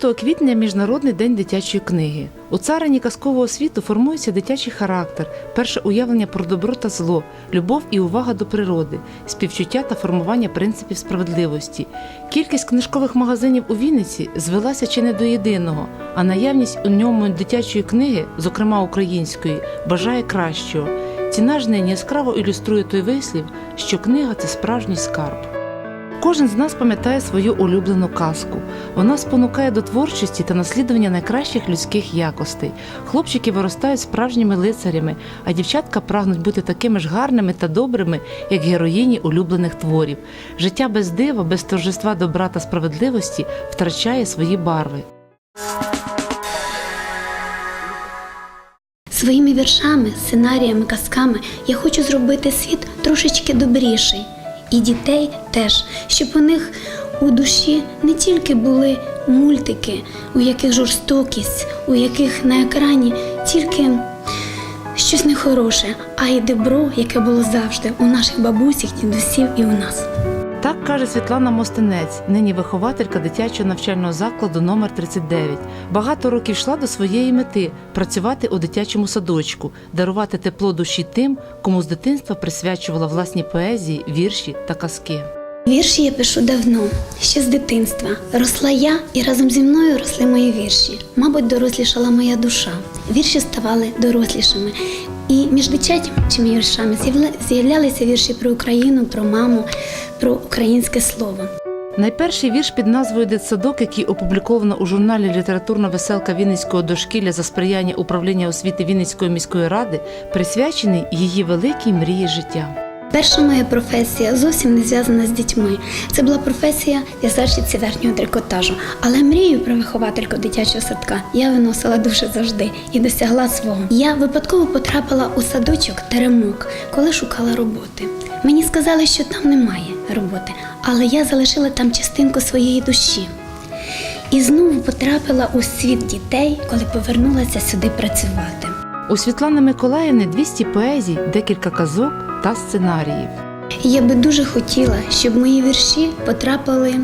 5 квітня Міжнародний день дитячої книги. У царині казкового світу формується дитячий характер, перше уявлення про добро та зло, любов і увага до природи, співчуття та формування принципів справедливості. Кількість книжкових магазинів у Вінниці звелася чи не до єдиного, а наявність у ньому дитячої книги, зокрема української, бажає кращого. Ціна ж нині яскраво ілюструє той вислів, що книга це справжній скарб. Кожен з нас пам'ятає свою улюблену казку. Вона спонукає до творчості та наслідування найкращих людських якостей. Хлопчики виростають справжніми лицарями, а дівчатка прагнуть бути такими ж гарними та добрими, як героїні улюблених творів. Життя без дива, без торжества добра та справедливості втрачає свої барви. Своїми віршами, сценаріями, казками я хочу зробити світ трошечки добріший. І дітей теж, щоб у них у душі не тільки були мультики, у яких жорстокість, у яких на екрані тільки щось нехороше, а й добро, яке було завжди у наших бабусях, дідусів і у нас. Каже Світлана Мостинець, нині вихователька дитячого навчального закладу номер 39. Багато років йшла до своєї мети працювати у дитячому садочку, дарувати тепло душі тим, кому з дитинства присвячувала власні поезії, вірші та казки. Вірші я пишу давно, ще з дитинства. Росла я і разом зі мною росли мої вірші. Мабуть, дорослішала моя душа. Вірші ставали дорослішими. І між дитячими віршами з'являлися вірші про Україну, про маму, про українське слово. Найперший вірш під назвою Дитсадок, який опубліковано у журналі Літературна веселка Вінницького дошкілля за сприяння управління освіти Вінницької міської ради, присвячений її великій мрії життя. Перша моя професія зовсім не зв'язана з дітьми. Це була професія в'язальщиці верхнього трикотажу. Але мрію про виховательку дитячого садка я виносила дуже завжди і досягла свого. Я випадково потрапила у садочок Теремок, коли шукала роботи. Мені сказали, що там немає роботи, але я залишила там частинку своєї душі. І знову потрапила у світ дітей, коли повернулася сюди працювати. У Світлани Миколаївни 200 поезій, декілька казок та сценаріїв. Я би дуже хотіла, щоб мої вірші потрапили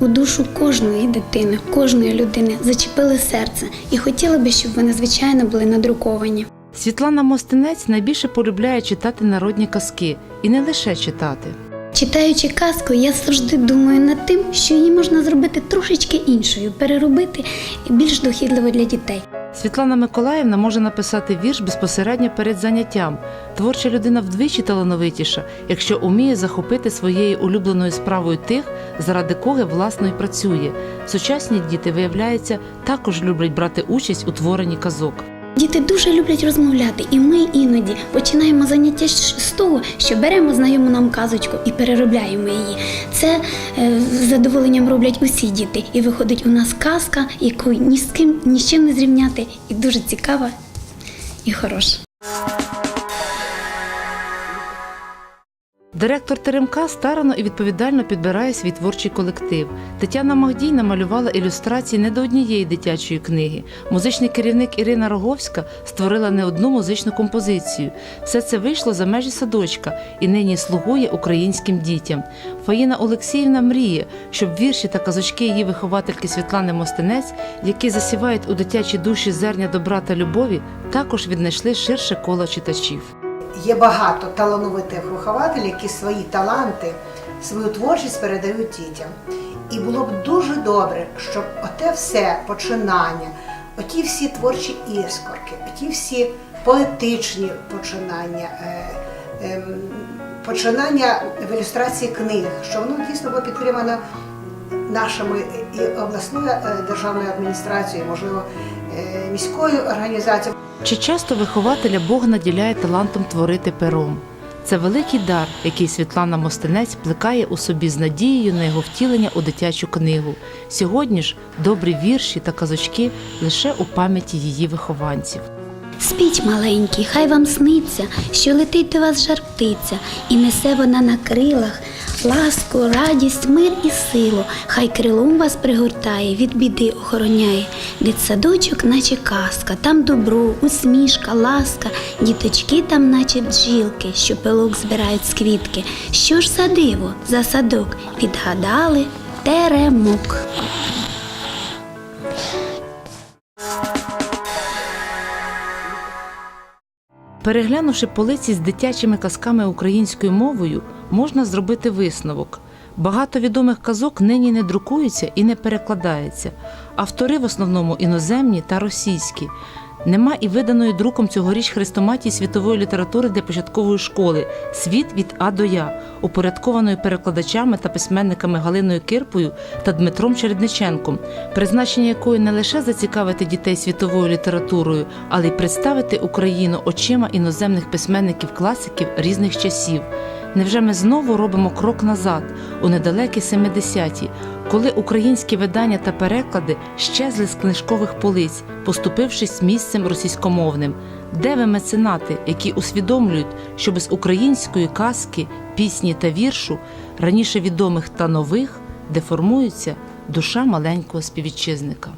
у душу кожної дитини, кожної людини, зачепили серце, і хотіла би, щоб вони звичайно були надруковані. Світлана Мостинець найбільше полюбляє читати народні казки і не лише читати. Читаючи казку, я завжди думаю над тим, що її можна зробити трошечки іншою, переробити більш дохідливо для дітей. Світлана Миколаївна може написати вірш безпосередньо перед заняттям. Творча людина вдвічі талановитіша, якщо уміє захопити своєю улюбленою справою тих, заради кого власно й працює. Сучасні діти, виявляється, також люблять брати участь у творенні казок. Діти дуже люблять розмовляти, і ми іноді починаємо заняття з того, що беремо знайому нам казочку і переробляємо її. Це е, з задоволенням роблять усі діти. І виходить у нас казка, яку ні з ким ні з чим не зрівняти, і дуже цікава і хороша. Директор Теремка старано і відповідально підбирає свій творчий колектив. Тетяна Магдій намалювала ілюстрації не до однієї дитячої книги. Музичний керівник Ірина Роговська створила не одну музичну композицію. Все це вийшло за межі садочка і нині слугує українським дітям. Фаїна Олексіївна мріє, щоб вірші та казочки її виховательки Світлани Мостинець, які засівають у дитячі душі зерня добра та любові, також віднайшли ширше коло читачів. Є багато талановитих вихователів, які свої таланти, свою творчість передають дітям. І було б дуже добре, щоб оте все починання, оті всі творчі іскорки, оті всі поетичні починання, е, ем, починання в ілюстрації книг, що воно дійсно було підтримано нашими і обласною е, державною адміністрацією, можливо, е, міською організацією. Чи часто вихователя Бог наділяє талантом творити пером? Це великий дар, який Світлана Мостинець плекає у собі з надією на його втілення у дитячу книгу. Сьогодні ж добрі вірші та казочки лише у пам'яті її вихованців. Спіть маленький, хай вам сниться, що летить до вас жар птиця, і несе вона на крилах ласку, радість, мир і силу, хай крилом вас пригортає, від біди охороняє. Від садочок наче казка, там добро, усмішка, ласка, діточки там, наче бджілки, що пилок збирають з квітки. Що ж за диво, за садок відгадали теремок. Переглянувши полиці з дитячими казками українською мовою можна зробити висновок. Багато відомих казок нині не друкуються і не перекладаються. Автори в основному іноземні та російські. Нема і виданої друком цьогоріч хрестоматії світової літератури для початкової школи Світ від А до Я, упорядкованої перекладачами та письменниками Галиною Кирпою та Дмитром Чередниченком, призначення якої не лише зацікавити дітей світовою літературою, але й представити Україну очима іноземних письменників-класиків різних часів. Невже ми знову робимо крок назад у недалекі 70-ті, коли українські видання та переклади щезли з книжкових полиць, поступившись місцем російськомовним? Де ви меценати, які усвідомлюють, що без української казки, пісні та віршу, раніше відомих та нових, деформується душа маленького співвітчизника?